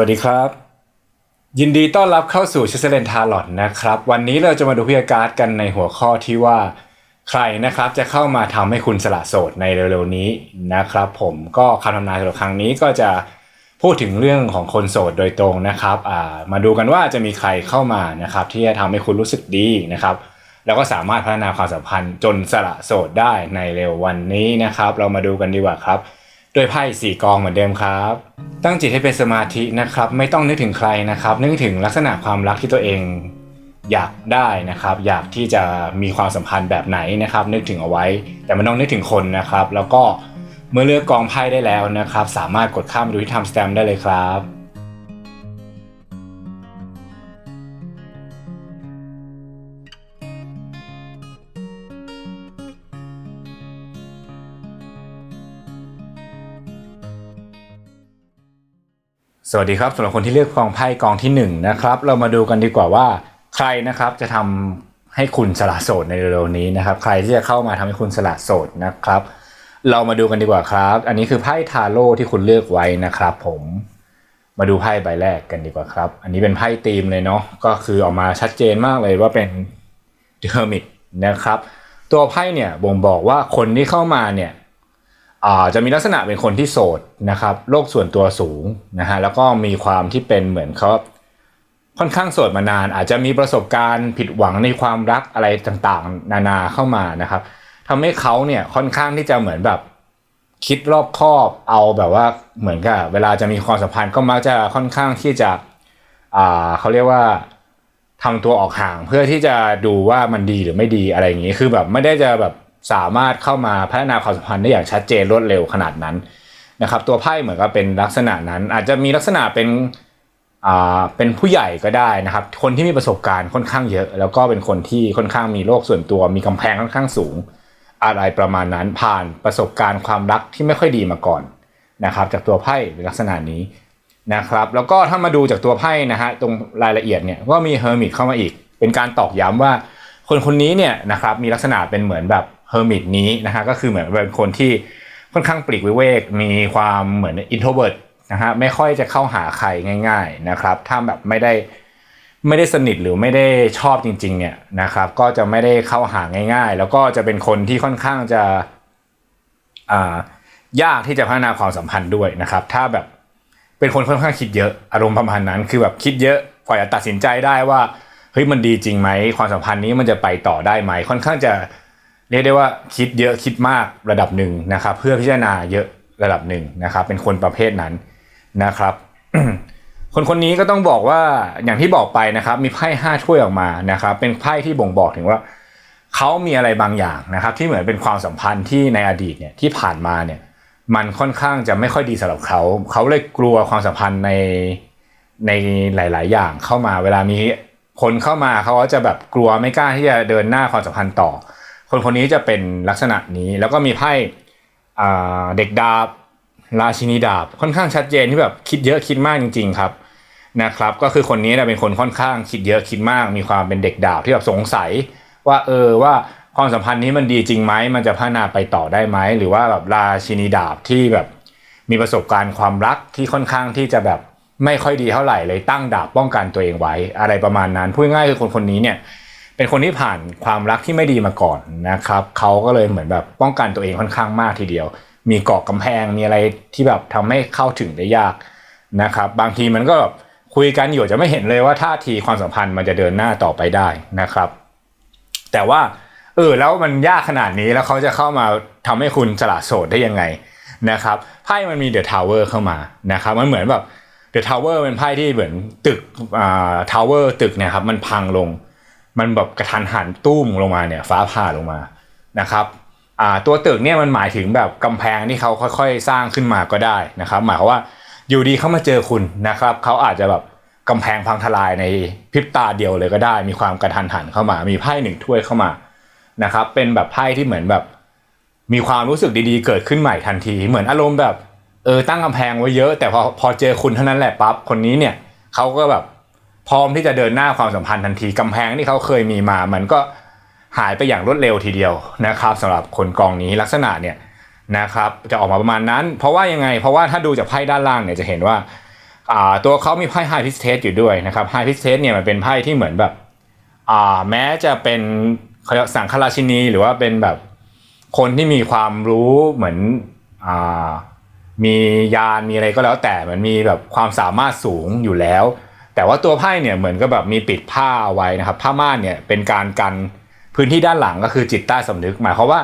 วัสดีครับ ยินดีต้อนรับเข้าสู่ชิสเลนทาร์ลอตนะครับ วันนี้เราจะมาดูพิยการ์ดกันในหัวข้อที่ว่า ใครนะครับจะเข้ามาทำให้คุณสละโสดในเร็วๆนี้นะครับ ผมก็คำทำนายสำหรับครั้งนี้ก็จะพูดถึงเรื่องของคนโสดโดยตรงนะครับามาดูกันว่าจะมีใครเข้ามานะครับ ที่จะทำให้คุณรู้สึกดีนะครับ แล้วก็สามารถพัฒนาความสัมพันธ์จนสละโสดได้ในเร็ววันนี้นะครับ เรามาดูกันดีกว่าครับ โดยไพ่สี่กองเหมือนเดิมครับ ตั้งจิตให้เป็นสมาธินะครับ ไม่ต้องนึกถึงใครนะครับ นึกถึงลักษณะความรักที่ตัวเองอยากได้นะครับ อยากที่จะมีความสัมพันธ์แบบไหนนะครับ นึกถึงเอาไว้ แต่ไม่ต้องนึกถึงคนนะครับ แล้วก็เมื่อเลือกกองไพ่ได้แล้วนะครับ สามารถกดข้ามไปดูที่ทำสแตมได้เลยครับ สวัสดีครับสำหรับคนที่เลือกกองไพ่กองที่1นงนะครับ เรามาดูกันดีกว่าว่า ใครนะครับจะทำให้คุณสละโสดในเร็วๆนี้นะครับ ใครที่จะเข้ามาทำให้คุณสละโสดนะครับ เรามาดูกันดีกว่าครับ อันนี้คือไพ่ทาโร่ที่คุณเลือกไว้นะครับ ผมมาดูไพ่ใบแรกกันดีกว่าครับ อันนี้เป็นไพ่ธีมเลยเนาะก็คือออกมาชัดเจนมากเลยว่าเป็นเดอร์มิตนะครับ ตัวไพ่เนี่ยบ่งบอกว่าคนที่เข้ามาเนี่ย จะมีลักษณะเป็นคนที่โสดนะครับโลกส่วนตัวสูงนะฮะแล้วก็มีความที่เป็นเหมือนเขาค่อนข้างโสดมานาน อาจจะมีประสบการณ์ผิดหวังในความรักอะไรต่างๆ นานาเข้ามานะครับทำให้เขาเนี่ยค่อนข้างที่จะเหมือนแบบคิดรอบคอบเอาแบบว่าเหมือนกับเวลาจะมีความสัมพันธ์ก็มักจะค่อนข้างที่จะอ่าเขาเรียกว่าทำตัวออกห่างเพื่อที่จะดูว่ามันดีหรือไม่ดีอะไรอย่างนี้ คือแบบไม่ได้จะแบบ สามารถเข้ามาพัฒนาความสัมพันธ์ได้อย่างชัดเจนรวดเร็วขนาดนั้นนะครับ ตัวไพ่เหมือนกับเป็นลักษณะนั้น อาจจะมีลักษณะเป็นอ่าเป็นผู้ใหญ่ก็ได้นะครับ คนที่มีประสบการณ์ค่อนข้างเยอะ แล้วก็เป็นคนที่ค่อนข้างมีโลกส่วนตัว มีกำแพงค่อนข้างสูง อะไรประมาณนั้นผ่านประสบการณ์ความรักที่ไม่ค่อยดีมาก่อนนะครับ จากตัวไพ่ในลักษณะนี้นะครับ แล้วก็ถ้ามาดูจากตัวไพ่นะฮะตรงรายละเอียดเนี่ยก็มีเฮอร์มิตเข้ามาอีก เป็นการตอกย้ำว่าคนคนนี้เนี่ยนะครับมีลักษณะเป็นเหมือนแบบ เฮอร์มิตนี้นะฮะก็คือเหมือนเป็นคนที่ค่อนข้างปลีกวิเวก มีความเหมือนอินโทรเวิร์ตนะฮะไม่ค่อยจะเข้าหาใครง่าย ๆนะครับ ถ้าแบบไม่ได้ไม่ได้สนิทหรือไม่ได้ชอบจริง ๆ เนี่ยนะครับ ก็จะไม่ได้เข้าหาง่าย ๆ แล้วก็จะเป็นคนที่ค่อนข้างจะอ่ายากที่จะพัฒนาความสัมพันธ์ด้วยนะครับ ถ้าแบบเป็นคนค่อนข้างคิดเยอะอารมณ์ประมาณนั้น คือแบบคิดเยอะกว่าจะตัดสินใจได้ว่าเฮ้ยมันดีจริงไหมความสัมพันธ์นี้มันจะไปต่อได้ไหมค่อนข้างจะ เรียกได้ว่าคิดเยอะคิดมากระดับหนึ่งนะครับ เพื่อพิจารณาเยอะระดับหนึ่งนะครับ เป็นคนประเภทนั้นนะครับ คนคนนี้ก็ต้องบอกว่าอย่างที่บอกไปนะครับ มีไพ่ห้าถ้วยออกมานะครับ เป็นไพ่ที่บ่งบอกถึงว่าเขามีอะไรบางอย่างนะครับ ที่เหมือนเป็นความสัมพันธ์ที่ในอดีตเนี่ยที่ผ่านมาเนี่ย มันค่อนข้างจะไม่ค่อยดีสำหรับเขาเขาเลยกลัวความสัมพันธ์ในในหลาย ๆ อย่างเข้ามา เวลามีคนเข้ามาเขาก็จะแบบกลัวไม่กล้าที่จะเดินหน้าความสัมพันธ์ต่อ คนคนนี้จะเป็นลักษณะนี้แล้วก็มีไพ่เด็กดาบราชินีดาบค่อนข้างชัดเจนที่แบบคิดเยอะคิดมากจริง ๆ ครับนะครับ ก็คือคนนี้นะเป็นคนค่อนข้างคิดเยอะคิดมาก มีความเป็นเด็กดาบที่แบบสงสัย ว่าเออว่าความสัมพันธ์นี้มันดีจริงไหมมันจะพัฒนาไปต่อได้ไหมหรือว่าแบบราชินีดาบที่แบบมีประสบการณ์ความรักที่ค่อนข้างที่จะแบบไม่ค่อยดีเท่าไหร่เลยตั้งดาบป้องกันตัวเองไว้ อะไรประมาณนั้นพูดง่ายคือคนคนนี้เนี่ย เป็นคนที่ผ่านความรักที่ไม่ดีมาก่อนนะครับเขาก็เลยเหมือนแบบป้องกันตัวเองค่อนข้างมากทีเดียว มีเกาะกำแพงมีอะไรที่แบบทำให้เข้าถึงได้ยากนะครับ บางทีมันก็แบบคุยกันอยู่จะไม่เห็นเลยว่าท่าทีความสัมพันธ์มันจะเดินหน้าต่อไปได้นะครับ แต่ว่าเออแล้วมันยากขนาดนี้แล้วเขาจะเข้ามาทำให้คุณสละโสดได้ยังไงนะครับไพ่มันมีเดอะทาวเวอร์เข้ามานะครับมันเหมือนแบบเดอะทาวเวอร์เป็นไพ่ที่เหมือนตึกอ่าทาวเวอร์ตึกเนี่ยครับมันพังลง มันแบบกระทันหันตุ้มลงมาเนี่ยฟ้าผ่าลงมานะครับอ่าตัวตึกเนี่ยมันหมายถึงแบบกำแพงที่เขาค่อยๆ สร้างขึ้นมาก็ได้นะครับ หมายความว่าอยู่ดีเขามาเจอคุณนะครับเขาอาจจะแบบกำแพงพังทลายในพริบตาเดียวเลยก็ได้ มีความกระทันหันเข้ามา มีไพ่หนึ่งถ้วยเข้ามานะครับ เป็นแบบไพ่ที่เหมือนแบบ มีความรู้สึกดีๆ เกิดขึ้นใหม่ทันที เหมือนอารมณ์แบบเออตั้งกำแพงไว้เยอะ แต่พอพอเจอคุณเท่านั้นแหละปั๊บคนนี้เนี่ยเขาก็แบบ พร้อมที่จะเดินหน้าความสัมพันธ์ทันทีกำแพงที่เขาเคยมีมา มันก็หายไปอย่างรวดเร็วทีเดียวนะครับสำหรับคนกองนี้ลักษณะเนี่ยนะครับจะออกมาประมาณนั้น เพราะว่ายังไง เพราะว่าถ้าดูจากไพ่ด้านล่างเนี่ยจะเห็นว่าตัวเขามีไพ่ High Priestess อยู่ด้วยนะครับ High Priestess เนี่ยมันเป็นไพ่ที่เหมือนแบบแม้จะเป็นสังฆราชินีหรือว่าเป็นแบบคนที่มีความรู้เหมือนอมียานมีอะไรก็แล้วแต่มันมีแบบความสามารถสูงอยู่แล้ว แต่ว่าตัวไพ่เนี่ยเหมือนกับแบบมีปิดผ้าเอาไว้นะครับ ผ้าม่านเนี่ยเป็นการกันพื้นที่ด้านหลังก็คือจิตใต้สำนึก หมายความว่า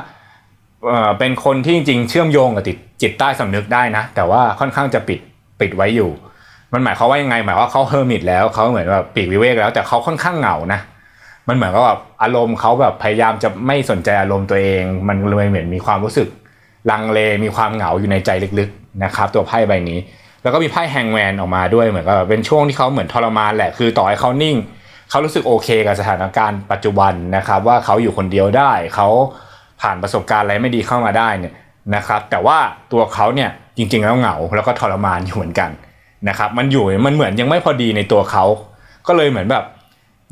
เออเป็นคนที่จริงๆเชื่อมโยงกับจิตจิตใต้สำนึกได้นะ แต่ว่าค่อนข้างจะปิดปิดไว้อยู่ มันหมายความว่ายังไง หมายว่าเขาเฮอร์มิตแล้วเขาเหมือนแบบปีกวิเวกแล้ว แต่เขาค่อนข้างเหงานะมันเหมือนกับแบบอารมณ์เขาแบบพยายามจะไม่สนใจอารมณ์ตัวเอง มันเลยเหมือนมีความรู้สึกลังเลมีความเหงาอยู่ในใจลึกๆนะครับ ตัวไพ่ใบนี้ แล้วก็มีไพ่แฮงแมนออกมาด้วยเหมือนกับเป็นช่วงที่เขาเหมือนทรมานแหละคือต่อให้เขานิ่งเขารู้สึกโอเคกับสถานการณ์ปัจจุบันนะครับ ว่าเขาอยู่คนเดียวได้เขาผ่านประสบการณ์อะไรไม่ดีเข้ามาได้เนี่ยนะครับ แต่ว่าตัวเขาเนี่ยจริงๆแล้วเหงาแล้วก็ทรมานอยู่เหมือนกันนะครับ มันอยู่มันเหมือนยังไม่พอดีในตัวเขาก็เลยเหมือนแบบ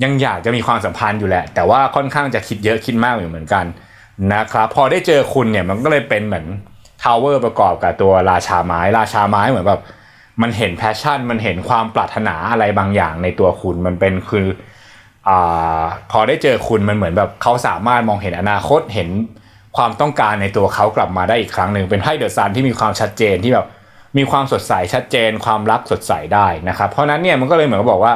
ยังอยากจะมีความสัมพันธ์อยู่แหละ แต่ว่าค่อนข้างจะคิดเยอะคิดมากอยู่เหมือนกันนะครับ พอได้เจอคุณเนี่ยมันก็เลยเป็นเหมือนทาวเวอร์ประกอบกับตัวราชาไม้ราชาไม้เหมือนแบบ มันเห็นแพชชั่น มันเห็นความปรารถนาอะไรบางอย่างในตัวคุณมันเป็นคืออ่าพอได้เจอคุณมันเหมือนแบบเขาสามารถมองเห็นอนาคตเห็นความต้องการในตัวเขากลับมาได้อีกครั้งหนึ่งเป็นไพ่เดอะซันที่มีความชัดเจนที่แบบมีความสดใสชัดเจน ความรักสดใสได้นะครับ เพราะฉะนั้นเนี่ยมันก็เลยเหมือนกับบอกว่า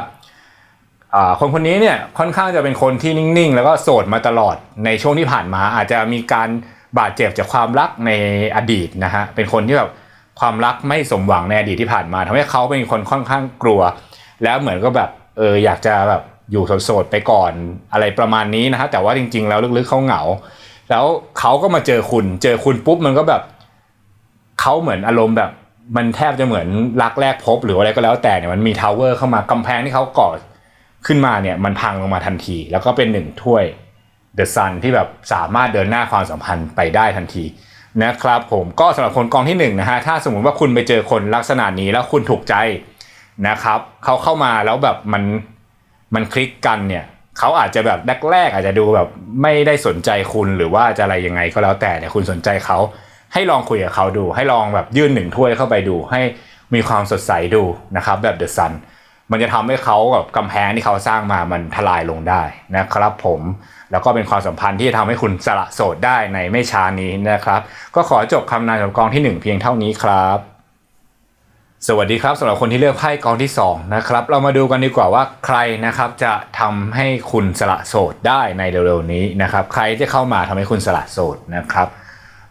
อ่าคนคนนี้เนี่ยค่อนข้างจะเป็นคนที่นิ่งๆ แล้วก็โสดมาตลอดในช่วงที่ผ่านมาอาจจะมีการบาดเจ็บจากความรักในอดีตนะฮะเป็นคนที่แบบ ความรักไม่สมหวังในอดีตที่ผ่านมาทำให้เขาเป็นคนค่อนข้างกลัว แล้วเหมือนก็แบบเอออยากจะแบบอยู่โสดๆไปก่อนอะไรประมาณนี้นะฮะแต่ว่าจริง ๆ แล้วลึกๆเขาเหงา แล้วเขาก็มาเจอคุณ เจอคุณปุ๊บมันก็แบบเขาเหมือนอารมณ์แบบมันแทบจะเหมือนรักแรกพบ หรืออะไรก็แล้วแต่เนี่ยมันมีทาวเวอร์เข้ามากำแพงที่เขาก่อขึ้นมาเนี่ยมันพังลงมาทันที แล้วก็เป็นหนึ่งถ้วยเดอะซันที่แบบสามารถเดินหน้าความสัมพันธ์ไปได้ทันที นะครับผมก็สำหรับคนกองที่หนึ่งนะฮะถ้าสมมุติว่าคุณไปเจอคนลักษณะนี้แล้วคุณถูกใจนะครับเขาเข้ามาแล้วแบบมันมันคลิกกันเนี่ยเขาอาจจะแบบแรกๆอาจจะดูแบบไม่ได้สนใจคุณหรือว่าจะอะไรยังไงก็แล้วแต่เนี่ยคุณสนใจเขาให้ลองคุยกับเขาดู ให้ลองแบบยื่นหนึ่งถ้วยเข้าไปดู ให้มีความสดใสดูนะครับแบบเดอะซัน มันจะทำให้เขากับกำแพงที่เขาสร้างมามันทลายลงได้นะครับผมแล้วก็เป็นความสัมพันธ์ที่จะทำให้คุณสละโสดได้ในไม่ช้านี้นะครับ ก็ขอจบคำนามของกองที่หนึ่งเพียงเท่านี้ครับ สวัสดีครับสำหรับคนที่เลือกไพ่กองที่สองนะครับเรามาดูกันดีกว่าว่าใครนะครับจะทำให้คุณสละโสดได้ในเร็วๆนี้นะครับ ใครจะเข้ามาทำให้คุณสละโสดนะครับ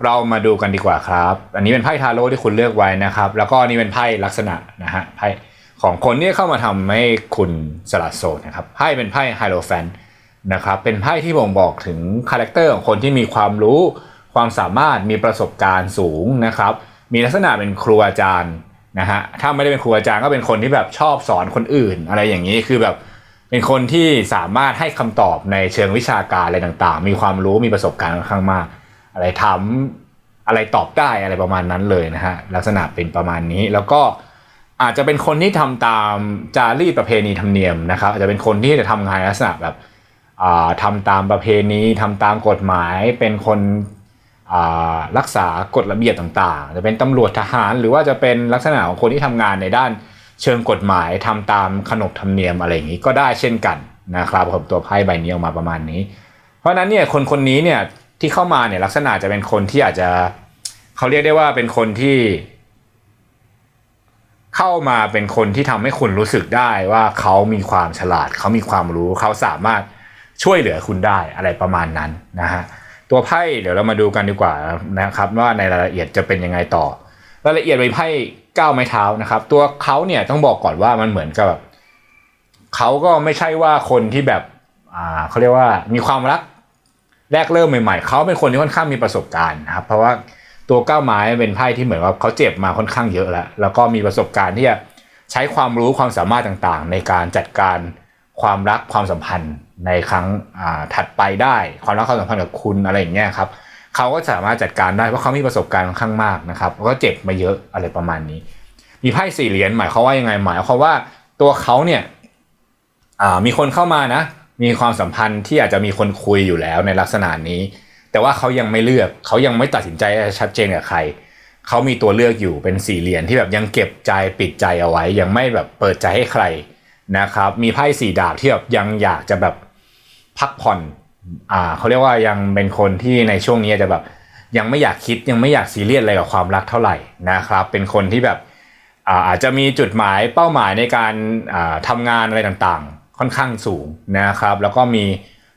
เรามาดูกันดีกว่าครับ อันนี้เป็นไพ่ทาโร่ที่คุณเลือกไว้นะครับ แล้วก็นี่เป็นไพ่ลักษณะนะฮะไพ่ ของคนที่เข้ามาทำให้คุณสละโสดนะครับไพ่เป็นไพ่ไฮโลแฟนนะครับเป็นไพ่ที่บ่งบอกถึงคาแรคเตอร์ของคนที่มีความรู้ ความสามารถมีประสบการณ์สูงนะครับมีลักษณะเป็นครูอาจารย์นะฮะถ้าไม่ได้เป็นครูอาจารย์ก็เป็นคนที่แบบชอบสอนคนอื่น อะไรอย่างนี้คือแบบเป็นคนที่สามารถให้คำตอบในเชิงวิชาการอะไรต่างๆ มีความรู้มีประสบการณ์ค่อนข้างมาก อะไรถามอะไรตอบได้อะไรประมาณนั้นเลยนะฮะลักษณะเป็นประมาณนี้แล้วก็ อาจจะเป็นคนที่ทำตามจารีตประเพณีธรรมเนียมนะครับ อาจจะเป็นคนที่จะทำงานลักษณะแบบอ่าทำตามประเพณีทำตามกฎหมาย เป็นคนรักษากฎระเบียบต่างๆ จะเป็นตำรวจทหาร หรือว่าจะเป็นลักษณะของคนที่ทำงานในด้านเชิงกฎหมายทำตามขนบธรรมเนียมอะไรอย่างนี้ก็ได้เช่นกันนะครับผมตัวไพ่ใบนี้ออกมาประมาณนี้ เพราะฉะนั้นเนี่ยคนคนนี้เนี่ยที่เข้ามาเนี่ยลักษณะจะเป็นคนที่อาจจะเขาเรียกได้ว่าเป็นคนที่ เข้ามาเป็นคนที่ทำให้คุณรู้สึกได้ว่าเขามีความฉลาด เขามีความรู้เขาสามารถช่วยเหลือคุณได้อะไรประมาณนั้นนะฮะตัวไพ่เดี๋ยวเรามาดูกันดีกว่านะครับว่าในรายละเอียดจะเป็นยังไงต่อ รายละเอียดเป็นไพ่ก้าวไม้เท้านะครับ ตัวเขาเนี่ยต้องบอกก่อนว่ามันเหมือนกับแบบเขาก็ไม่ใช่ว่าคนที่แบบอ่าเขาเรียกว่ามีความรักแรกเริ่มใหม่ๆเขาเป็นคนที่ค่อนข้างมีประสบการณ์นะครับ เพราะว่า ตัวก้าวไม้เป็นไพ่ที่เหมือนว่าเขาเจ็บมาค่อนข้างเยอะแล้ว แล้วก็มีประสบการณ์ที่จะใช้ความรู้ความสามารถต่างๆ ในการจัดการความรักความสัมพันธ์ในครั้งถัดไปได้ ความรักความสัมพันธ์กับคุณอะไรอย่างเงี้ยครับเขาก็สามารถจัดการได้เพราะเขามีประสบการณ์ค่อนข้างมากนะครับแล้วก็เจ็บมาเยอะอะไรประมาณนี้ มีไพ่สี่เหรียญหมายควาว่ายังไงหมายควาว่าตัวเขาเนี่ยมีคนเข้ามานะ มีความสัมพันธ์ที่อาจจะมีคนคุยอยู่แล้วในลักษณะนี้ แต่ว่าเขายังไม่เลือกเขายังไม่ตัดสินใจชัดเจนกับใครเขามีตัวเลือกอยู่เป็นสี่เหรียญที่แบบยังเก็บใจปิดใจเอาไว้ ยังไม่แบบเปิดใจให้ใครนะครับ มีไพ่สี่ดาบที่แบบยังอยากจะแบบพักผ่อนอ่าเขาเรียกว่ายังเป็นคนที่ในช่วงนี้จะแบบ ยังไม่อยากคิดยังไม่อยากซีเรียสอะไรกับความรักเท่าไหร่นะครับ เป็นคนที่แบบอาจจะมีจุดหมายเป้าหมายในการทำงานอะไรต่างๆ ค่อนข้างสูงนะครับ แล้วก็มี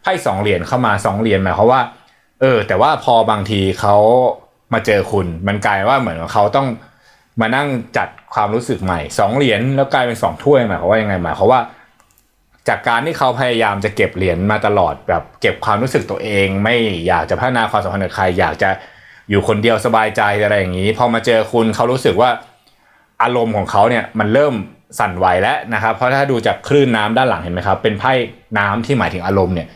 ไพ่สองเหรียญเข้ามาสองเหรียญหมายความว่า เออ แต่ว่าพอบางทีเขามาเจอคุณ มันกลายว่าเหมือนเขาต้องมานั่งจัดความรู้สึกใหม่สองเหรียญแล้วกลายเป็นสองถ้วยหมายความว่ายังไงหมายความว่า จากการที่เขาพยายามจะเก็บเหรียญมาตลอดแบบเก็บความรู้สึกตัวเอง ไม่อยากจะพัฒนาความสัมพันธ์กับใครอยากจะอยู่คนเดียวสบายใจอะไรอย่างนี้ พอมาเจอคุณเขารู้สึกว่าอารมณ์ของเขาเนี่ยมันเริ่มสั่นไหวแล้วนะครับ เพราะถ้าดูจากคลื่นน้ำด้านหลังเห็นไหมครับ เป็นไพ่น้ำที่หมายถึงอารมณ์เนี่ย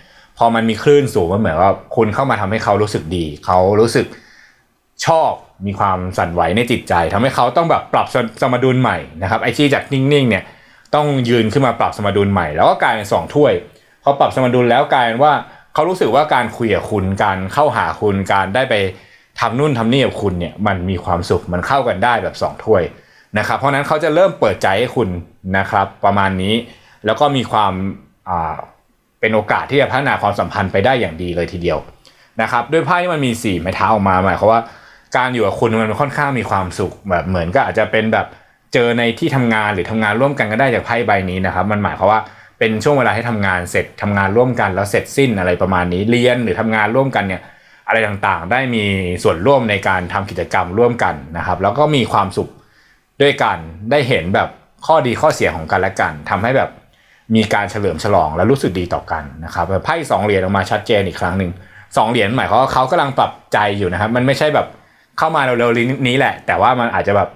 พอมันมีคลื่นสูงมันเหมือนว่าคุณเข้ามาทำให้เขารู้สึกดี เขารู้สึกชอบมีความสั่นไหวในจิตใจทำให้เขาต้องแบบปรับสมดุลใหม่นะครับไอที่จากนิ่งๆเนี่ยต้องยืนขึ้นมาปรับสมดุลใหม่ แล้วก็กลายเป็นสองถ้วยพอปรับสมดุลแล้วกลายเป็นว่าเขารู้สึกว่าการคุยกับคุณการเข้าหาคุณการได้ไปทำนู่นทำนี่กับคุณเนี่ยมันมีความสุขมันเข้ากันได้แบบ2ถ้วยนะครับเพราะนั้นเขาจะเริ่มเปิดใจให้คุณนะครับประมาณนี้ แล้วก็มีความ เป็นโอกาสที่จะพัฒนาความสัมพันธ์ไปได้อย่างดีเลยทีเดียวนะครับด้วยไพ่ที่มันมี4ไม้เท้าออกมาหมายความว่าการอยู่กับคุณมันค่อนข้างมีความสุขแบบเหมือนก็อาจจะเป็นแบบเจอในที่ทำงานหรือทำงานร่วมกันก็ได้จากไพ่ใบนี้นะครับ มันหมายความว่าเป็นช่วงเวลาให้ทำงานเสร็จทำงานร่วมกันแล้วเสร็จสิ้นอะไรประมาณนี้เรียนหรือทำงานร่วมกันเนี่ยอะไรต่างๆ ได้มีส่วนร่วมในการทำกิจกรรมร่วมกันนะครับ แล้วก็มีความสุขด้วยกันได้เห็นแบบข้อดีข้อเสียของกันและกันทำให้แบบ มีการเฉลิมฉลองและรู้สึกดีต่อกันนะครับไพ่สองเหรียญออกมาชัดเจนอีกครั้งหนึ่งสองเหรียญหมายความว่าเขากำลังปรับใจอยู่นะครับ มันไม่ใช่แบบเข้ามาเร็วๆนี้แหละ แต่ว่ามันอาจจะแบบ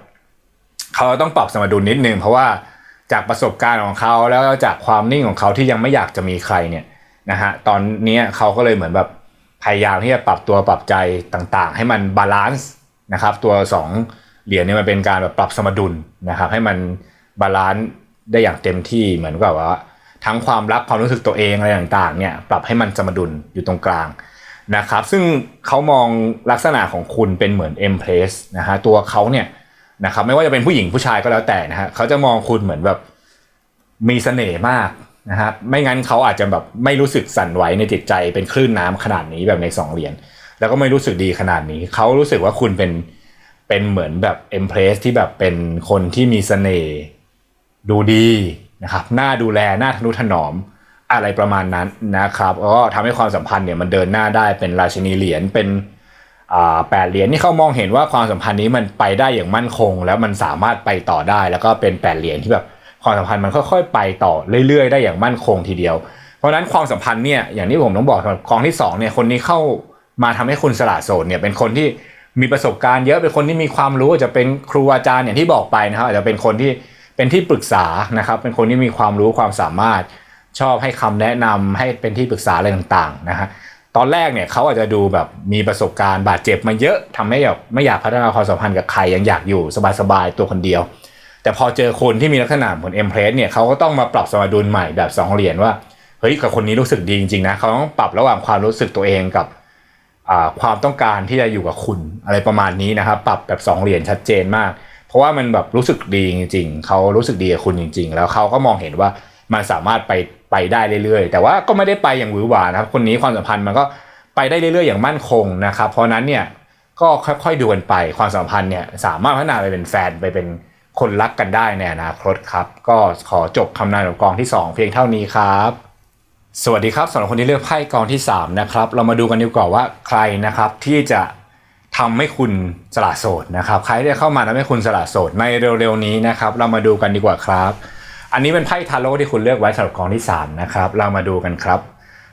เขาต้องปรับสมดุลนิดนึงเพราะว่าจากประสบการณ์ของเขาแล้วจากความนิ่งของเขาที่ยังไม่อยากจะมีใครเนี่ยนะฮะตอนนี้เขาก็เลยเหมือนแบบพยายามที่จะปรับตัวปรับใจต่างๆ ให้มันบาลานซ์นะครับตัว 2 เหรียญเนี่ยมันเป็นการแบบปรับสมดุลนะครับให้มันบาลานซ์ ได้อย่างเต็มที่เหมือนกับว่า ทั้งความรักความรู้สึกตัวเองอะไรต่างๆเนี่ยปรับให้มันสมดุลอยู่ตรงกลางนะครับ ซึ่งเขามองลักษณะของคุณเป็นเหมือน e m p r e s s นะฮะตัวเขาเนี่ยนะครับไม่ว่าจะเป็นผู้หญิงผู้ชายก็แล้วแต่นะฮะเขาจะมองคุณเหมือนแบบมีเสน่ห์มากนะครับไม่งั้นเขาอาจจะแบบไม่รู้สึกสั่นไหวในจิตใจเป็นคลื่นน้ำขนาดนี้แบบในสองเหรียญแล้วก็ไม่รู้สึกดีขนาดนี้ เขารู้สึกว่าคุณเป็นเป็นเหมือนแบบเอ็มเพรสที่แบบเป็นคนที่มีเสน่ห์ ดูดีนะครับน่าดูแลน่าทนุถนอมอะไรประมาณนั้นนะครับก็ทำให้ความสัมพันธ์เนี่ยมันเดินหน้าได้เป็นราชินีเหรียญเป็นแปดเหรียญนี่เขามองเห็นว่าความสัมพันธ์นี้มันไปได้อย่างมั่นคง แล้วมันสามารถไปต่อได้ แล้วก็เป็นแปดเหรียญที่แบบความสัมพันธ์มันค่อยๆ ไปต่อเรื่อยๆ ได้อย่างมั่นคงทีเดียว เพราะฉะนั้นความสัมพันธ์เนี่ยอย่างที่ผมต้องบอกสำหรับกองที่2เนี่ยคนนี้เข้ามาทำให้คุณสละโสดเนี่ยเป็นคนที่มีประสบการณ์เยอะเป็นคนที่มีความรู้จะเป็นครูอาจารย์อย่างที่บอกไปนะครับอาจจะเป็นคนที่ เป็นที่ปรึกษานะครับเป็นคนที่มีความรู้ความสามารถชอบให้คำแนะนำให้เป็นที่ปรึกษาอะไรต่างๆนะฮะตอนแรกเนี่ยเขาอาจจะดูแบบมีประสบการณ์บาดเจ็บมาเยอะทำให้แบบไม่อยากพัฒนาความสัมพันธ์กับใครยังอยากอยู่สบายๆตัวคนเดียว แต่พอเจอคนที่มีลักษณะเหมือนเอ็มเพรสเนี่ยเขาก็ต้องมาปรับสมดุลใหม่แบบ2เหรียญว่าเฮ้ยกับคนนี้รู้สึกดีจริงๆนะเขาต้องปรับระหว่างความรู้สึกตัวเองกับความต้องการที่จะอยู่กับคุณอะไรประมาณนี้นะครับ ปรับแบบ2เหรียญชัดเจนมาก ราะว่ามันแบบรู้สึกดีจริง ๆ เขารู้สึกดีกับคุณจริง ๆ แล้วเขาก็มองเห็นว่ามันสามารถไปไปได้เรื่อยๆ แต่ว่าก็ไม่ได้ไปอย่างหวือหวานะครับ คนนี้ความสัมพันธ์มันก็ไปได้เรื่อยๆ อย่างมั่นคงนะครับ เพราะนั้นเนี่ยก็ค่อยๆดูกันไปความสัมพันธ์เนี่ยสามารถพัฒนาไปเป็นแฟนไปเป็นคนรักกันได้ในอนาคตครับ ก็ขอจบคำนายของกองที่ 2 เพียงเท่านี้ครับ สวัสดีครับสำหรับคนที่เลือกไพ่กองที่ 3 นะครับ เรามาดูกันดีกว่าว่าใครนะครับที่จะ ทำให้คุณสละโสดนะครับ ใครที่เข้ามาทำให้คุณสละโสดในเร็วๆนี้นะครับ เรามาดูกันดีกว่าครับ อันนี้เป็นไพ่ทาโร่ที่คุณเลือกไว้สำหรับกองที่3นะครับ เรามาดูกันครับ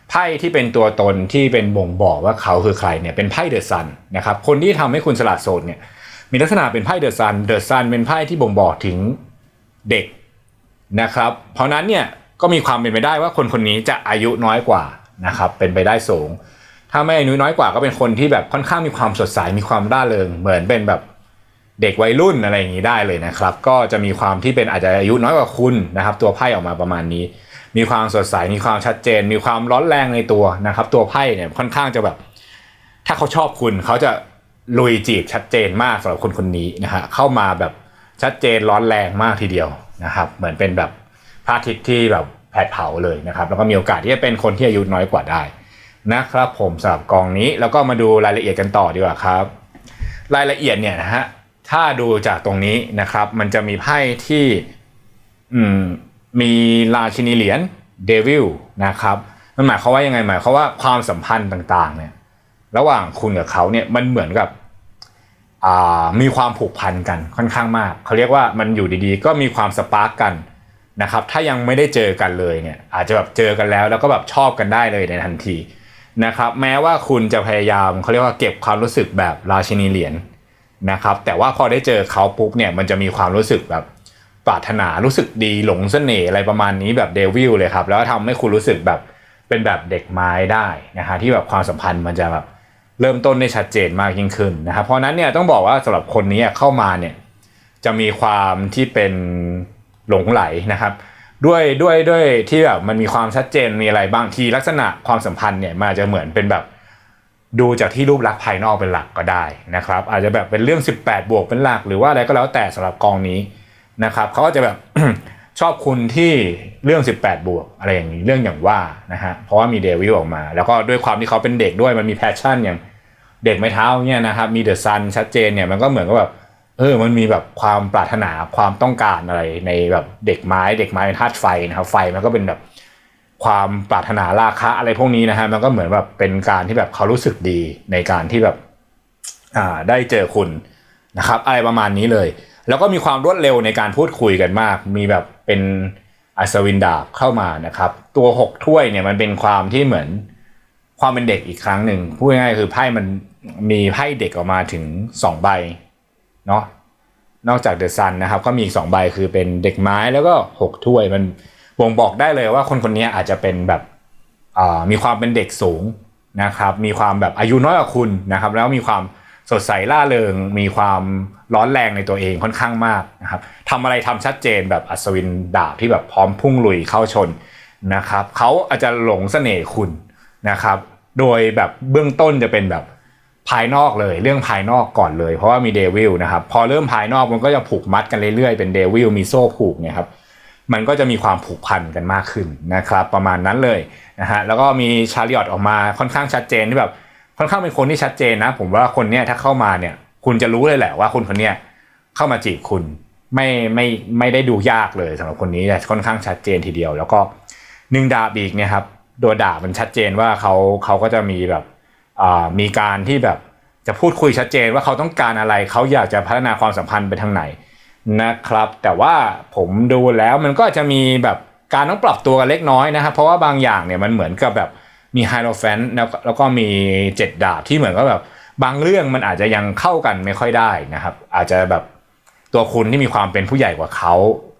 ไพ่ที่เป็นตัวตนที่เป็นบ่งบอกว่าเขาคือใครเนี่ยเป็นไพ่เดอะซันนะครับ คนที่ทำให้คุณสละโสดเนี่ยมีลักษณะเป็นไพ่เดอะซันเดอะซันเป็นไพ่ที่บ่งบอกถึงเด็กนะครับ เพราะนั้นเนี่ยก็มีความเป็นไปได้ว่าคนคนนี้จะอายุน้อยกว่านะครับเป็นไปได้สูง ถ้าไม่อายุน้อยกว่าก็เป็นคนที่แบบค่อนข้างมีความสดใสมีความร่าเริง เหมือนเป็นแบบเด็กวัยรุ่นอะไรอย่างนี้ได้เลยนะครับ ก็จะมีความที่เป็นอาจจะอายุน้อยกว่าคุณนะครับ ตัวไพ่ออกมาประมาณนี้ มีความสดใสมีความชัดเจน มีความร้อนแรงในตัวนะครับ ตัวไพ่เนี่ยค่อนข้างจะแบบ ถ้าเขาชอบคุณเขาจะลุยจีบชัดเจนมากสำหรับคนคนนี้นะฮะเข้ามาแบบชัดเจนร้อนแรงมากทีเดียวนะครับ เหมือนเป็นแบบพระอาทิตย์ที่แบบแผดเผาเลยนะครับ แล้วก็มีโอกาสที่จะเป็นคนที่อายุน้อยกว่าได้ นะครับผมสำหรับกองนี้แล้วก็มาดูรายละเอียดกันต่อดีกว่าครับ รายละเอียดเนี่ยนะฮะถ้าดูจากตรงนี้นะครับ มันจะมีไพ่ที่มมีราชินีเหรียญเดวิลนะครับมันหมายความว่ายังไงหมายความว่าความสัมพันธ์ต่างๆเนี่ยระหว่างคุณกับเขาเนี่ยมันเหมือนกับมีความผูกพันกันค่อนข้างมาก เขาเรียกว่ามันอยู่ดีๆ ก็มีความสปาร์กกันนะครับถ้ายังไม่ได้เจอกันเลยเนี่ยอาจจะแบบเจอกันแล้วแล้วก็แบบชอบกันได้เลยในทันที นะครับแม้ว่าคุณจะพยายามเขาเรียกว่าเก็บความรู้สึกแบบราชินีเหรียญนะครับแต่ว่าพอได้เจอเขาปุ๊บเนี่ยมันจะมีความรู้สึกแบบปรารถนารู้สึกดีหลงเสน่ห์อะไรประมาณนี้แบบเดวิลเลยครับแล้วทำให้คุณรู้สึกแบบเป็นแบบเด็กไม้ได้นะฮะที่แบบความสัมพันธ์มันจะแบบเริ่มต้นได้ชัดเจนมากยิ่งขึ้นนะครับเพราะนั้นเนี่ยต้องบอกว่าสำหรับคนนี้เข้ามาเนี่ยจะมีความที่เป็นหลงไหลนะครับ ด้วยด้วยด้วยที่แบบมันมีความชัดเจนมีอะไรบางทีลักษณะความสัมพันธ์เนี่ยมันอาจจะเหมือนเป็นแบบดูจากที่รูปลักษณ์ภายนอกเป็นหลักก็ได้นะครับ อาจจะแบบเป็นเรื่อง 18 บวกเป็นหลัก หรือว่าอะไรก็แล้วแต่สำหรับกองนี้นะครับเขาก็จะแบบชอบคุณที่เรื่อง 18 บวกอะไรอย่างนี้เรื่องอย่างว่านะฮะเพราะว่ามีเดวิลออกมา แล้วก็ด้วยความที่เขาเป็นเด็กด้วยมันมีแพชชั่นอย่างเด็กไม้เท้าเนี่ยนะครับมีเดอะซันชัดเจนเนี่ยมันก็เหมือนกับแบบ เออมันมีแบบความปรารถนาความต้องการอะไรในแบบเด็กไม้ เด็กไม้เป็นธาตุไฟนะครับ ไฟมันก็เป็นแบบความปรารถนาราคะอะไรพวกนี้นะฮะมันก็เหมือนแบบเป็นการที่แบบเขารู้สึกดีในการที่แบบอ่าได้เจอคุณนะครับ อะไรประมาณนี้เลย แล้วก็มีความรวดเร็วในการพูดคุยกันมาก มีแบบเป็นอัศวินดาบเข้ามานะครับ ตัวหกถ้วยเนี่ยมันเป็นความที่เหมือนความเป็นเด็กอีกครั้งหนึ่งพูดง่ายๆคือไพ่มันมีไพ่เด็กออกมาถึงสองใบ เนาะนอกจากเดอะซันนะครับก็มีอีกสองใบคือเป็นเด็กไม้แล้วก็หกถ้วยมันบ่งบอกได้เลยว่าคนคนนี้อาจจะเป็นแบบมีความเป็นเด็กสูงนะครับมีความแบบอายุน้อยกว่าคุณนะครับแล้วมีความสดใสล่าเริง มีความร้อนแรงในตัวเองค่อนข้างมากนะครับทำอะไรทำชัดเจนแบบอัศวินดาบที่แบบพร้อมพุ่งลุยเข้าชนนะครับเขาอาจจะหลงเสน่ห์คุณนะครับโดยแบบเบื้องต้นจะเป็นแบบ ภายนอกเลยเรื่องภายนอกก่อนเลย เพราะว่ามีเดวิลนะครับพอเริ่มภายนอกมันก็จะผูกมัดกันเรื่อยๆเป็นเดวิลมีโซ่ผูกเนี่ยครับมันก็จะมีความผูกพันกันมากขึ้นนะครับประมาณนั้นเลยนะฮะแล้วก็มีชาริออตออกมาค่อนข้างชัดเจนที่แบบค่อนข้างเป็นคนที่ชัดเจนนะ ผมว่าคนเนี้ยถ้าเข้ามาเนี่ยคุณจะรู้เลยแหละว่าคนคนเนี้ยเข้ามาจีบคุณไม่ไม่ไม่ได้ดูยากเลยสำหรับคนนี้แต่ค่อนข้างชัดเจนทีเดียว แล้วก็หนึ่งดาบอีกเนี่ยครับโดยดาบมันชัดเจนว่าเขาเขาก็จะมีแบบ มีการที่แบบจะพูดคุยชัดเจนว่าเขาต้องการอะไร เขาอยากจะพัฒนาความสัมพันธ์ไปทางไหนนะครับ แต่ว่าผมดูแล้วมันก็จะมีแบบการต้องปรับตัวกันเล็กน้อยนะครับเพราะว่าบางอย่างเนี่ยมันเหมือนกับแบบมีไฮโลแฟนแล้วแล้วก็มีเจ็ดดาบที่เหมือนกับแบบบางเรื่องมันอาจจะยังเข้ากันไม่ค่อยได้นะครับ อาจจะแบบตัวคุณที่มีความเป็นผู้ใหญ่กว่าเขา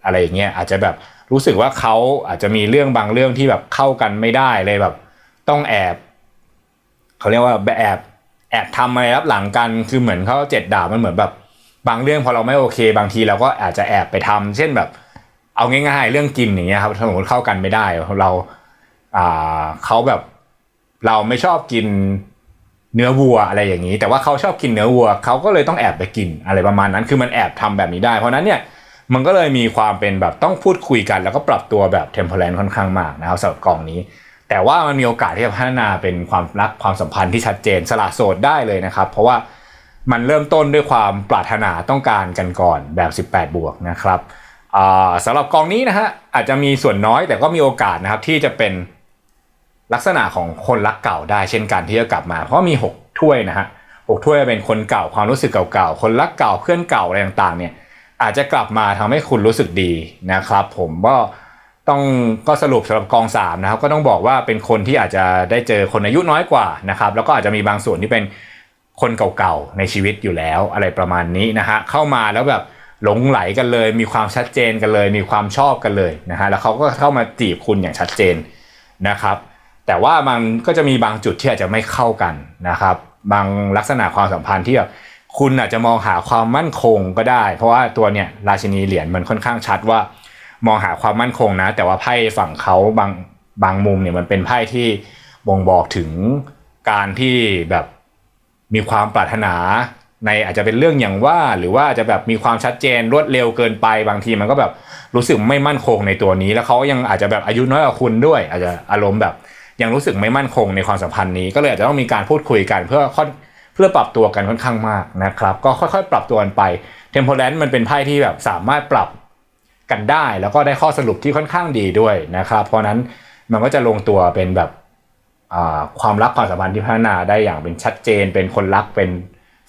อะไรอย่างเงี้ยอาจจะแบบรู้สึกว่าเขาอาจจะมีเรื่องบางเรื่องที่แบบเข้ากันไม่ได้เลยแบบ ต้องแอบ เขาเรียกว่าแอบแอบทำอะไรรับหลังกันคือเหมือนเขาเจ็ดดาบมันเหมือนแบบ บางเรื่องพอเราไม่โอเค บางทีเราก็อาจจะแอบไปทำเช่นแบบ เอาง่ายๆ เรื่องกินอย่างเงี้ยครับสมมติเข้ากันไม่ได้เราอ่าเขาแบบเราไม่ชอบกินเนื้อวัวอะไรอย่างนี้ แต่ว่าเขาชอบกินเนื้อวัวเขาก็เลยต้องแอบไปกินอะไรประมาณนั้น คือมันแอบทำแบบนี้ได้ เพราะนั้นเนี่ยมันก็เลยมีความเป็นแบบต้องพูดคุยกัน แล้วก็ปรับตัวแบบเทมเพลนค่อนข้างมากนะครับสำหรับกองนี้ แต่ว่ามันมีโอกาสที่จะพัฒนาเป็นความรักความสัมพันธ์ที่ชัดเจนสละโสดได้เลยนะครับ เพราะว่ามันเริ่มต้นด้วยความปรารถนาต้องการกันก่อนแบบ 18 บวกนะครับสำหรับกองนี้นะฮะอาจจะมีส่วนน้อยแต่ก็มีโอกาสนะครับที่จะเป็นลักษณะของคนรักเก่าได้เช่นกันที่จะกลับมา เพราะมี 6 ถ้วยนะฮะหถ้วยเป็นคนเก่าความรู้สึกเก่าๆคนรักเก่าเพื่อนเก่าอะไรต่างๆเนี่ยอาจจะกลับมาทำให้คุณรู้สึกดีนะครับ ผมก็ ต้องก็สรุปสำหรับกอง3นะครับก็ต้องบอกว่าเป็นคนที่อาจจะได้เจอคนอายุน้อยกว่านะครับแล้วก็อาจจะมีบางส่วนที่เป็นคนเก่าๆในชีวิตอยู่แล้วอะไรประมาณนี้นะฮะเข้ามาแล้วแบบหลงไหลกันเลย มีความชัดเจนกันเลย มีความชอบกันเลยนะฮะแล้วเขาก็เข้ามาจีบคุณอย่างชัดเจนนะครับ แต่ว่ามันก็จะมีบางจุดที่อาจจะไม่เข้ากันนะครับ บางลักษณะความสัมพันธ์ที่แบบคุณอาจจะมองหาความมั่นคงก็ได้ เพราะว่าตัวเนี่ยราชินีเหรียญมันค่อนข้างชัดว่า มองหาความมั่นคงนะ แต่ว่าไพ่ฝั่งเขาบางบางมุมเนี่ยมันเป็นไพ่ที่บ่งบอกถึงการที่แบบมีความปรารถนาในอาจจะเป็นเรื่องอย่างว่า หรือว่าจะแบบมีความชัดเจนรวดเร็วเกินไปบางทีมันก็แบบรู้สึกไม่มั่นคงในตัวนี้ แล้วเขายังอาจจะแบบอายุน้อยกว่าคุณด้วย อาจจะอารมณ์แบบยังรู้สึกไม่มั่นคงในความสัมพันธ์นี้ ก็เลยอาจจะต้องมีการพูดคุยกันเพื่อค่อนเพื่อปรับตัวกันค่อนข้างมากนะครับ ก็ค่อยๆ ปรับตัวกันไปเทมโพแลนมันเป็นไพ่ที่แบบสามารถปรับ กันได้ แล้วก็ได้ข้อสรุปที่ค่อนข้างดีด้วยนะครับเพราะนั้นมันก็จะลงตัวเป็นแบบความรักความสัมพันธ์ที่พัฒนาได้อย่างเป็นชัดเจน เป็นคนรักเป็น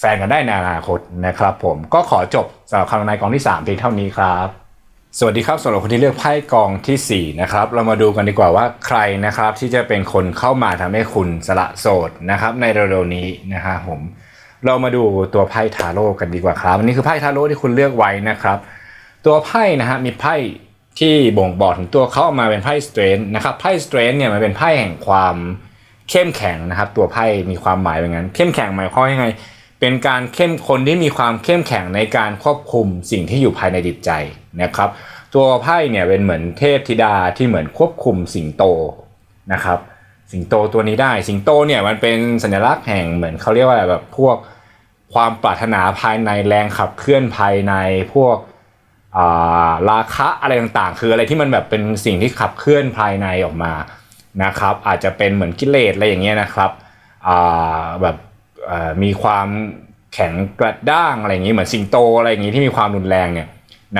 แฟนกันได้ในอนาคตนะครับผมก็ขอจบสำหรับคำนายกองที่3เพียงเท่านี้ครับสวัสดีครับสำหรับคนที่เลือกไพ่กองที่ 4 นะครับ เรามาดูกันดีกว่าว่าใครนะครับที่จะเป็นคนเข้ามาทำให้คุณสละโสดนะครับในเร็วๆนี้นะครับผมเรามาดูตัวไพ่ทาโร่กันดีกว่าครับอันนี้คือไพ่ทาโร่ที่คุณเลือกไว้นะครับ ตัวไพ่นะฮะมีไพ่ที่บ่งบอกถึงตัวเขาออกมาเป็นไพ่สเตรนท์นะครับไพ่สเตรนท์เนี่ยมันเป็นไพ่แห่งความเข้มแข็งนะครับ ตัวไพ่มีความหมายแบบนั้น เข้มแข็งหมายความยังไง เป็นการเข้มคนที่มีความเข้มแข็งในการควบคุมสิ่งที่อยู่ภายในจิตใจนะครับ ตัวไพ่เนี่ยเป็นเหมือนเทพธิดาที่เหมือนควบคุมสิงโตนะครับ สิงโตตัวนี้ได้สิงโตเนี่ยมันเป็นสัญลักษณ์แห่งเหมือนเขาเรียกว่าอะไรแบบพวกความปรารถนาภายในแรงขับเคลื่อนภายในพวก ราคะอะไรต่างๆ คืออะไรที่มันแบบเป็นสิ่งที่ขับเคลื่อนภายในออกมานะครับอาจจะเป็นเหมือนกิเลสอะไรอย่างเงี้ยนะครับแบบมีความแข็งกระด้างอะไรอย่างงี้เหมือนสิงโตอะไรอย่างงี้ที่มีความรุนแรงเนี่ย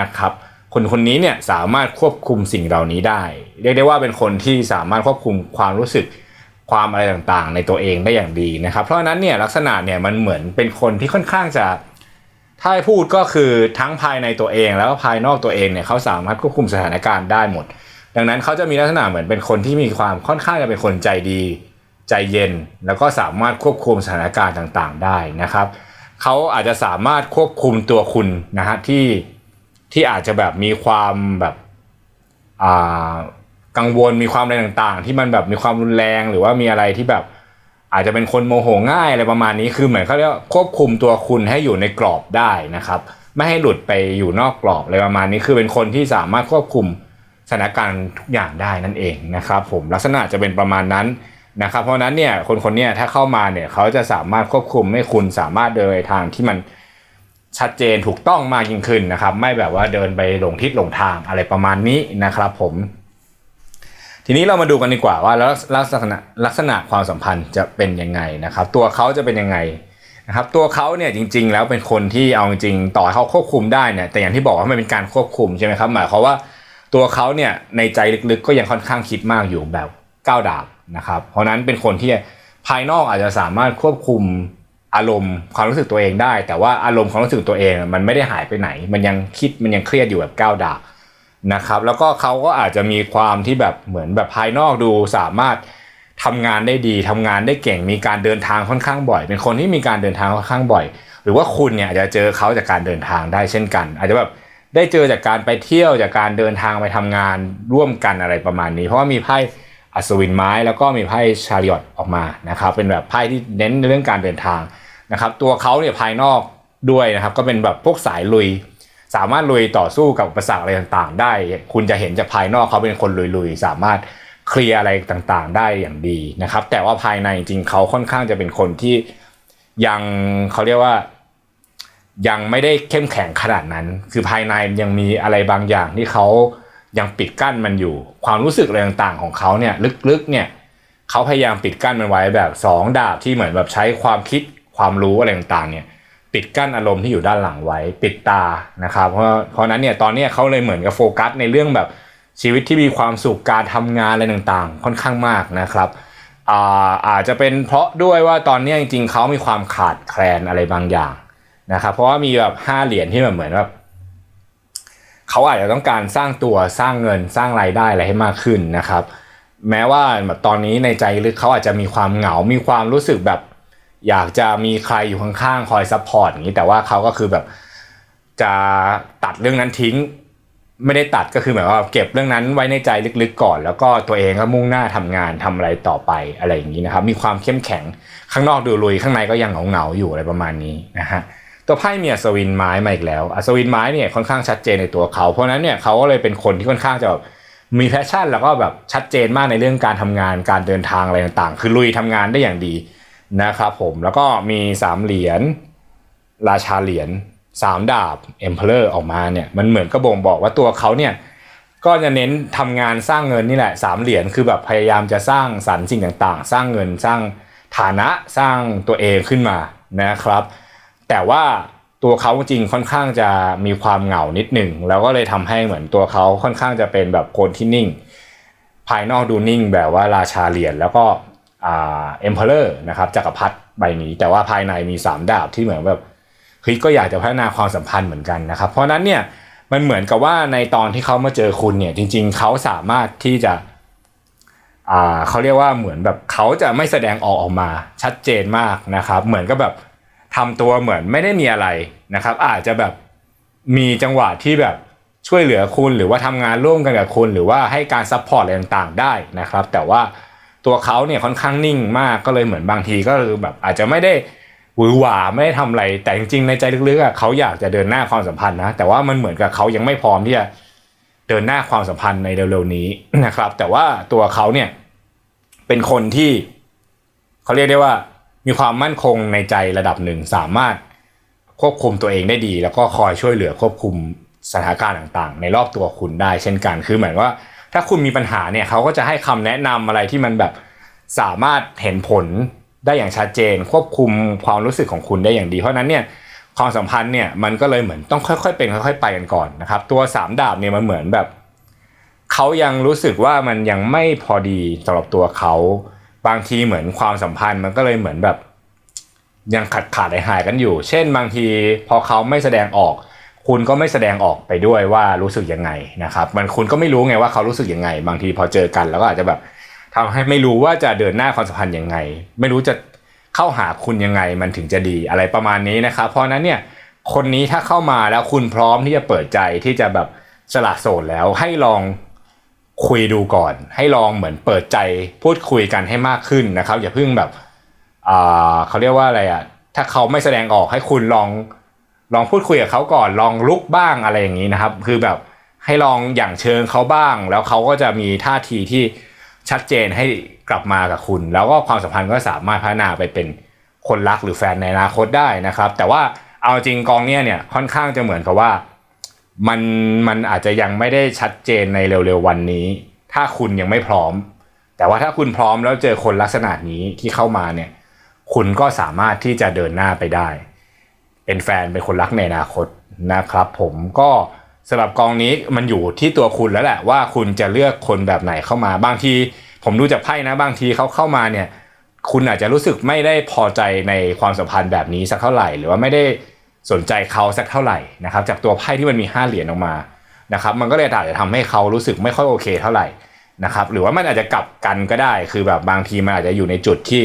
นะครับคนคนนี้เนี่ยสามารถควบคุมสิ่งเหล่านี้ได้ เรียกได้ว่าเป็นคนที่สามารถควบคุมความรู้สึกความอะไรต่างๆ ในตัวเองได้อย่างดีนะครับ เพราะฉะนั้นเนี่ยลักษณะเนี่ยมันเหมือนเป็นคนที่ค่อนข้างจะ ถ้าพูดก็คือทั้งภายในตัวเองแล้วก็ภายนอกตัวเองเนี่ยเขาสามารถควบคุมสถานการณ์ได้หมด ดังนั้นเขาจะมีลักษณะเหมือนเป็นคนที่มีความค่อนข้างจะเป็นคนใจดี ใจเย็น แล้วก็สามารถควบคุมสถานการณ์ต่างๆ ได้นะครับเขาอาจจะสามารถควบคุมตัวคุณนะฮะที่ที่อาจจะแบบมีความแบบกังวลมีความอะไรต่างๆ ที่มันแบบมีความรุนแรงหรือว่ามีอะไรที่แบบ อาจจะเป็นคนโมโหง่ายอะไรประมาณนี้คือเหมือนเขาเรียกควบคุมตัวคุณให้อยู่ในกรอบได้นะครับ ไม่ให้หลุดไปอยู่นอกกรอบอะไรประมาณนี้คือเป็นคนที่สามารถควบคุมสถานการณ์ทุกอย่างได้นั่นเองนะครับ ผมลักษณะจะเป็นประมาณนั้นนะครับ เพราะนั้นเนี่ยคนคนนี้ถ้าเข้ามาเนี่ยเขาจะสามารถควบคุมให้คุณสามารถเดินทางที่มันชัดเจนถูกต้องมากยิ่งขึ้นนะครับ ไม่แบบว่าเดินไปหลงทิศหลงทางอะไรประมาณนี้นะครับ ผม ทีนี้เรามาดูกันดีกว่าว่าแล้วลักษณะลักษณะความสัมพันธ์จะเป็นยังไงนะครับ ตัวเขาจะเป็นยังไงนะครับตัวเขาเนี่ยจริง ๆ แล้วเป็นคนที่เอาจริงต่อเขาควบคุมได้เนี่ยแต่อย่างที่บอกว่ามันเป็นการควบคุมใช่ไหมครับหมายความว่าตัวเขาเนี่ยในใจลึกๆก็ยังค่อนข้างคิดมากอยู่แบบก้าวดาบนะครับ เพราะนั้นเป็นคนที่ภายนอกอาจจะสามารถควบคุมอารมณ์ความรู้สึกตัวเองได้ แต่ว่าอารมณ์ความรู้สึกตัวเองมันไม่ได้หายไปไหน มันยังคิดมันยังเครียดอยู่แบบก้าวดาบ นะครับ แล้วก็เขาก็อาจจะมีความที่แบบเหมือนแบบภายนอกดูสามารถทำงานได้ดีทำงานได้เก่งมีการเดินทางค่อนข้างบ่อย เป็นคนที่มีการเดินทางค่อนข้างบ่อย หรือว่าคุณเนี่ยอาจจะเจอเขาจากการเดินทางได้เช่นกัน อาจจะแบบได้เจอจากการไปเที่ยวจากการเดินทางไปทำงานร่วมกันอะไรประมาณนี้ เพราะว่ามีไพ่อัศวินไม้แล้วก็มีไพ่ชาริอตออกมานะครับ เป็นแบบไพ่ที่เน้นเรื่องการเดินทางนะครับ ตัวเขาเนี่ยภายนอกด้วยนะครับ ก็เป็นแบบพวกสายลุย สามารถลุยต่อสู้กับอุปสรรคอะไรต่างๆ ได้ คุณจะเห็นจากภายนอกเขาเป็นคนลุยๆ สามารถเคลียร์อะไรต่างๆ ได้อย่างดีนะครับ แต่ว่าภายในจริงเขาค่อนข้างจะเป็นคนที่ยังเขาเรียกว่ายังไม่ได้เข้มแข็งขนาดนั้น คือภายในยังมีอะไรบางอย่างที่เขายังปิดกั้นมันอยู่ ความรู้สึกอะไรต่างๆ ของเขาเนี่ยลึกๆเนี่ยเขาพยายามปิดกั้นมันไว้แบบสองดาบที่เหมือนแบบใช้ความคิดความรู้อะไรต่างๆเนี่ย ปิดกั้นอารมณ์ที่อยู่ด้านหลังไว้ปิดตานะครับ เพราะเพราะนั้นเนี่ยตอนนี้เขาเลยเหมือนกับโฟกัสในเรื่องแบบชีวิตที่มีความสุขการทำงานอะไรต่างๆ ค่อนข้างมากนะครับอาอาจจะเป็นเพราะด้วยว่าตอนนี้จริง ๆเขามีความขาดแคลนอะไรบางอย่างนะครับ เพราะว่ามีแบบห้าเหรียญที่แบบเหมือนแบบเขาอาจจะต้องการสร้างตัวสร้างเงินสร้างรายได้อะไรให้มากขึ้นนะครับ แม้ว่าแบบตอนนี้ในใจลึกเขาอาจจะมีความเหงา มีความรู้สึกแบบ อยากจะมีใครอยู่ข้างๆคอยซัพพอร์ตอย่างนี้แต่ว่าเขาก็คือแบบจะตัดเรื่องนั้นทิ้ง ไม่ได้ตัดก็คือหมายว่าเก็บเรื่องนั้นไว้ในใจลึกๆก่อน แล้วก็ตัวเองก็มุ่งหน้าทำงานทำอะไรต่อไปอะไรอย่างนี้นะครับ มีความเข้มแข็งข้างนอกดูลุยข้างในก็ยังเหงาๆอยู่อะไรประมาณนี้นะฮะตัวไพ่มีอัศวินไม้มาอีกแล้วอัศวินไม้เนี่ยค่อนข้างชัดเจนในตัวเขา เพราะนั้นเนี่ยเขาก็เลยเป็นคนที่ค่อนข้างจะแบบมีแพชชั่น แล้วก็แบบชัดเจนมากในเรื่องการทำงานการเดินทางอะไรต่างๆ คือลุยทำงานได้อย่างดี นะครับผมแล้วก็มีสามเหรียญราชาเหรียญสามดาบ Emperor ออกมาเนี่ยมันเหมือนกระบ่งบอกว่าตัวเขาเนี่ยก็จะเน้นทำงานสร้างเงินนี่แหละสามเหรียญคือแบบพยายามจะสร้างสรรค์สิ่งต่างๆ สร้างเงินสร้างฐานะสร้างตัวเองขึ้นมานะครับ แต่ว่าตัวเขาจริงค่อนข้างจะมีความเหงานิดหนึ่งแล้วก็เลยทำให้เหมือนตัวเขาค่อนข้างจะเป็นแบบคนที่นิ่ง ภายนอกดูนิ่งแบบว่าราชาเหรียญแล้วก็ เอ็มเพลอร์นะครับจักรพรรดิใบนี้ แต่ว่าภายในมีสามดาบที่เหมือนแบบเฮ้ยก็อยากจะพัฒนาความสัมพันธ์เหมือนกันนะครับ เพราะนั้นเนี่ยมันเหมือนกับว่าในตอนที่เขามาเจอคุณเนี่ยจริง ๆ เขาสามารถที่จะเขาเรียกว่าเหมือนแบบเขาจะไม่แสดงออกออกมาชัดเจนมากนะครับ เหมือนกับแบบทำตัวเหมือนไม่ได้มีอะไรนะครับ อาจจะแบบมีจังหวะที่แบบช่วยเหลือคุณหรือว่าทำงานร่วมกันกับคุณหรือว่าให้การซัพพอร์ตอะไรต่างๆได้นะครับ แต่ว่า ตัวเขาเนี่ยค่อนข้างนิ่งมากก็เลยเหมือนบางทีก็คือแบบอาจจะไม่ได้หวือหวาไม่ได้ทำอะไรแต่จริงๆในใจลึกๆอะเขาอยากจะเดินหน้าความสัมพันธ์นะแต่ว่ามันเหมือนกับเขายังไม่พร้อมที่จะเดินหน้าความสัมพันธ์ในเร็วๆนี้นะครับ แต่ว่าตัวเขาเนี่ยเป็นคนที่เขาเรียกได้ว่า มีความมั่นคงในใจระดับหนึ่งสามารถควบคุมตัวเองได้ดี แล้วก็คอยช่วยเหลือควบคุมสถานการณ์ต่างๆ ในรอบตัวคุณได้เช่นกันคือเหมือนว่า ถ้าคุณมีปัญหาเนี่ยเขาก็จะให้คำแนะนำอะไรที่มันแบบสามารถเห็นผลได้อย่างชัดเจน ควบคุมความรู้สึกของคุณได้อย่างดี เพราะนั้นเนี่ยความสัมพันธ์เนี่ยมันก็เลยเหมือนต้องค่อยๆเป็นค่อยๆไปกันก่อนนะครับ ตัวสามดาบเนี่ยมันเหมือนแบบเขายังรู้สึกว่ามันยังไม่พอดีสำหรับตัวเขาบางทีเหมือนความสัมพันธ์มันก็เลยเหมือนแบบยังขาดขาดหายๆกันอยู่ เช่น บางทีพอเขาไม่แสดงออก คุณก็ไม่แสดงออกไปด้วยว่ารู้สึกยังไงนะครับ มันคุณก็ไม่รู้ไงว่าเขารู้สึกยังไง บางทีพอเจอกันแล้วก็อาจจะแบบทำให้ไม่รู้ว่าจะเดินหน้าความสัมพันธ์ยังไง ไม่รู้จะเข้าหาคุณยังไงมันถึงจะดีอะไรประมาณนี้นะครับ เพราะนั้นเนี่ยคนนี้ถ้าเข้ามาแล้วคุณพร้อมที่จะเปิดใจที่จะแบบสละโสดแล้วให้ลองคุยดูก่อน ให้ลองเหมือนเปิดใจพูดคุยกันให้มากขึ้นนะครับ อย่าเพิ่งแบบอ่าเขาเรียกว่าอะไรอะถ้าเขาไม่แสดงออกให้คุณลอง ลองพูดคุยกับเขาก่อนลองลุกบ้างอะไรอย่างนี้นะครับ คือแบบให้ลองอย่างเชิงเขาบ้าง แล้วเขาก็จะมีท่าทีที่ชัดเจนให้กลับมากับคุณ แล้วก็ความสัมพันธ์ก็สามารถพัฒนาไปเป็นคนรักหรือแฟนในอนาคตได้นะครับ แต่ว่าเอาจริงกองเนี้ยเนี่ยค่อนข้างจะเหมือนกับว่ามันมันอาจจะยังไม่ได้ชัดเจนในเร็วๆวันนี้ ถ้าคุณยังไม่พร้อม แต่ว่าถ้าคุณพร้อมแล้วเจอคนลักษณะนี้ที่เข้ามาเนี่ย คุณก็สามารถที่จะเดินหน้าไปได้ เป็นแฟนเป็นคนรักในอนาคตนะครับผมก็สำหรับกองนี้มันอยู่ที่ตัวคุณแล้วแหละว่าคุณจะเลือกคนแบบไหนเข้ามาบางที ผมดูจากไพ่นะบางทีเขาเข้ามาเนี่ยคุณอาจจะรู้สึกไม่ได้พอใจในความสัมพันธ์แบบนี้สักเท่าไหร่ หรือว่าไม่ได้สนใจเขาสักเท่าไหร่นะครับจากตัวไพ่ที่มันมีห้าเหรียญออกมานะครับมันก็เลยอาจจะทำให้เขารู้สึกไม่ค่อยโอเคเท่าไหร่นะครับหรือว่ามันอาจจะกลับกันก็ได้ คือแบบบางทีมันอาจจะอยู่ในจุดที่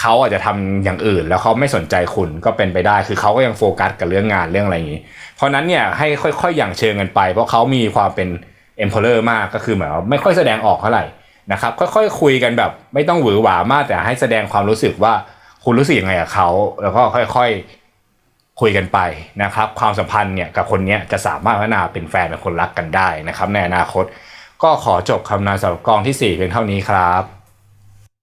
เขาอาจจะทำอย่างอื่น แล้วเขาไม่สนใจคุณก็เป็นไปได้ คือเขาก็ยังโฟกัสกับเรื่องงานเรื่องอะไรอย่างนี้ เพราะนั้นเนี่ยให้ค่อยๆอย่างเชิงกันไป เพราะเขามีความเป็น emperor มากก็คือเหมือนว่าไม่ค่อยแสดงออกเท่าไหร่นะครับค่อยๆคุยกันแบบ ไม่ต้องหวือหวามากแต่ให้แสดงความรู้สึกว่าคุณรู้สึกยังไงกับเขาแล้วก็ค่อยๆคุยกันไปนะครับ ความสัมพันธ์เนี่ยกับคนเนี้ยจะสามารถพัฒนาเป็นแฟนเป็นคนรักกันได้นะครับ ในอนาคต ก็ขอจบคำนามสำหรับกองที่สี่เพียงเท่านี้ครับ